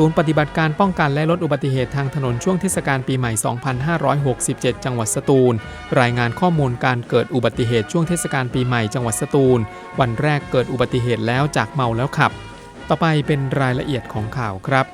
ศูนย์ปฏิบัติการป้องกันและลดอุบัติเหตุทางถนนช่วงเทศกาลปีใหม่ 2567 จังหวัดสตูล รายงานข้อมูลการเกิดอุบัติเหตุช่วงเทศกาลปีใหม่จังหวัดสตูล วันแรกเกิดอุบัติเหตุแล้วจากเมาแล้วขับ ต่อไปเป็นรายละเอียดของข่าวครับ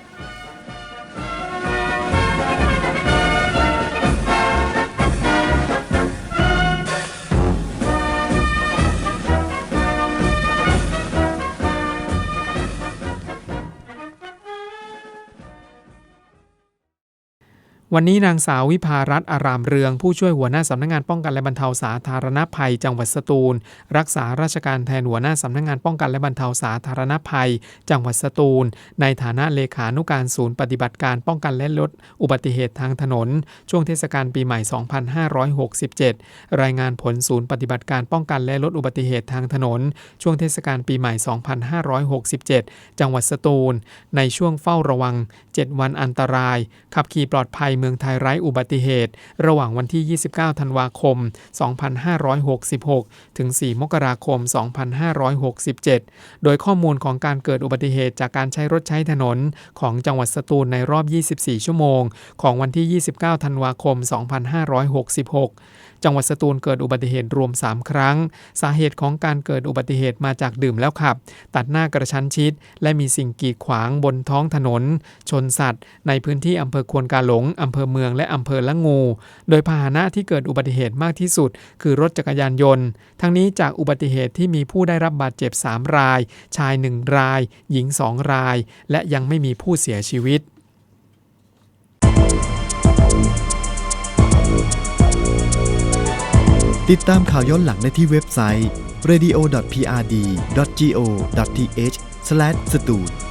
วันนี้นางสาววิภารัตอารามเรือง ผู้ช่วยหัวหน้าสำนักงงานป้องกันและบรรเทาสาธารณภัย จังหวัดสตูล รักษาราชการแทนหัวหน้าสำนักงงานป้องกันและบรรเทาสาธารณภัย จังหวัดสตูล ในฐานะเลขานุการศูนย์ปฏิบัติการป้องกันและลดอุบัติเหตุทางถนน ช่วงเทศกาลปีใหม่ 2567 รายงานผลศูนย์ปฏิบัติการป้องกันและลดอุบัติเหตุทางถนน ช่วงเทศกาลปีใหม่ 2567 จังหวัดสตูล ในช่วงเฝ้าระวัง 7 วันอันตราย ขับขี่ปลอดภัยมืองไทยไร้อุบัติเหตุ ระหว่างวันที่ 29 ธันวาคม 2566 ถึง 4 มกราคม 2567 โดยข้อมูลของการเกิดอุบัติเหตุจากการใช้รถใช้ถนนของจังหวัดสตูลในรอบ 24 ชั่วโมง ของวันที่ 29 ธันวาคม 2566 จังหวัดสตูลเกิดอุบัติเหตุรวม 3 ครั้ง สาเหตุของการเกิดอุบัติเหตุมาจากดื่มแล้วขับ ตัดหน้ากระชั้นชิด และมีสิ่งกีดขวางบนท้องถนน ชนสัตว์ ในพื้นที่อำเภอควนกาหลงอำเภอเมืองและอำเภอละงู โดยพาหนะที่เกิดอุบัติเหตุมากที่สุด คือรถจักรยานยนต์ ทั้งนี้จากอุบัติเหตุที่มีผู้ได้รับบาดเจ็บ 3 ราย ชาย 1 ราย หญิง 2 ราย และยังไม่มีผู้เสียชีวิต ติดตามข่าวย้อนหลังได้ที่เว็บไซต์ radio.prd.go.th/stu